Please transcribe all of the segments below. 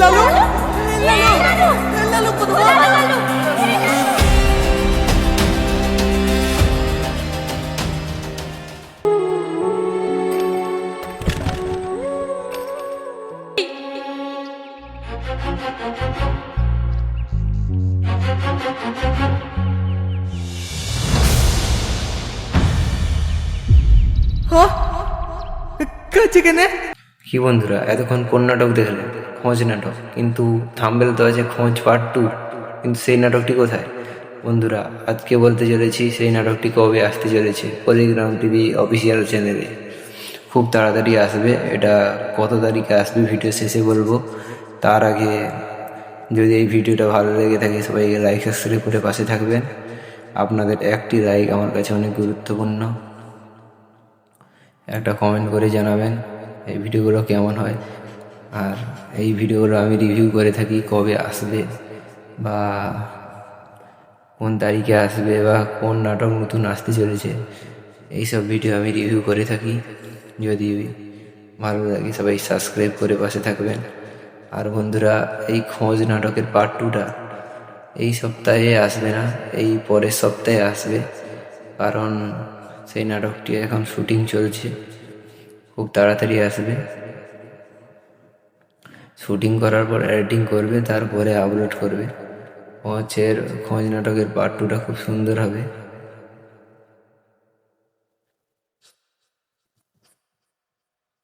লালু লালু লালু কোথায় হ্যাঁ কাছে কেনে কি বন্ধুরা, এতক্ষণ কোন নাটক দেখলেন খোঁজ নাটক। কিন্তু থাম্বেল তো আছে খোঁজ পার্ট টু কিন্তু সেই নাটকটি কোথায়? বন্ধুরা, আজকে বলতে চলেছি সেই নাটকটি কবে আসতে চলেছে? পলিগ্রাম টিভি অফিসিয়াল চ্যানেলে খুব তাড়াতাড়ি আসবে, এটা কত তারিখে আসবে ভিডিও শেষে বলব। তার আগে যদি এই ভিডিওটা ভালো লেগে থাকে, সবাইকে লাইক সাবস্ক্রাইব করে পাশে থাকবেন। আপনাদের একটি লাইক আমার কাছে অনেক গুরুত্বপূর্ণ। একটা কমেন্ট করে জানাবেন। এই ভিডিওগুলো কেমন হয়? আর এই ভিডিওগুলো আমি রিভিউ করে থাকি কবে আসবে বা কোন তারিখে আসবে বা কোন নাটক নতুন আসতে চলেছে। এইসব ভিডিও আমি রিভিউ করে থাকি। যদি ভালো লাগে সবাই সাবস্ক্রাইব করে পাশে থাকবেন। আর বন্ধুরা, এই খোঁজ নাটকের পার্ট টুটা এই সপ্তাহে আসবে না, এই পরের সপ্তাহে আসবে। কারণ সেই নাটকটি এখন শুটিং চলছে। খুব তাড়াতাড়ি আসবে। শুটিং করার পর এডিটিং করবে, তারপরে আপলোড করবে। ও খোঁজ নাটকের পার্ট টুটা খুব সুন্দর হবে।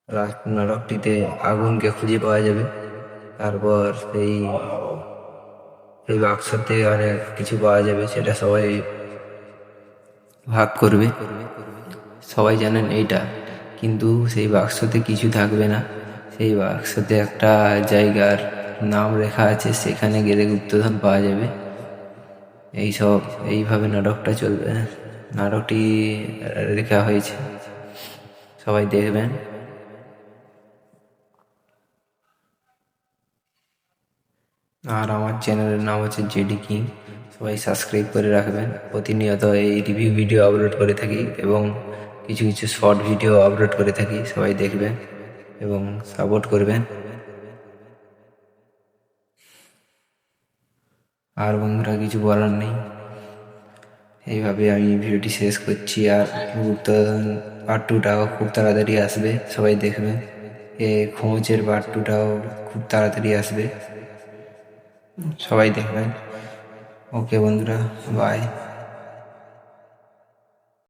লাস্ট নাটকটিতে আগুনকে খুঁজে পাওয়া যাবে। তারপর সেই এই বাক্সতে অনেক কিছু পাওয়া যাবে, সেটা সবাই ভাগ করবে। সবাই জানেন এইটা। কিন্তু সেই বাক্সতে কিছু থাকবে না। সেই বাক্সতে একটা জায়গার নাম লেখা আছে, সেখানে গেলে গুপ্তধন পাওয়া যাবে। এই সব এইভাবে নাটকটা চলবে। নাটকটি লেখা হয়েছে। সবাই দেখবেন। আর আমার চ্যানেলের নাম হচ্ছে জেডি কিং। সবাই সাবস্ক্রাইব করে রাখবেন। প্রতিনিয়ত এই রিভিউ ভিডিও আপলোড করে থাকি এবং কিছু কিছু শর্ট ভিডিও আপলোড করে থাকি, সবাই দেখবেন এবং সাপোর্ট করবেন। আর বন্ধুরা, কিছু বলার নেই। এইভাবে আমি ভিডিওটি শেষ করছি আর গুপ্ত পার্ট টুটাও খুব তাড়াতাড়ি আসবে, সবাই দেখবেন। এ খোঁজের পার্ট টুটাও খুব তাড়াতাড়ি আসবে। সবাই দেখবেন। ওকে বন্ধুরা বাই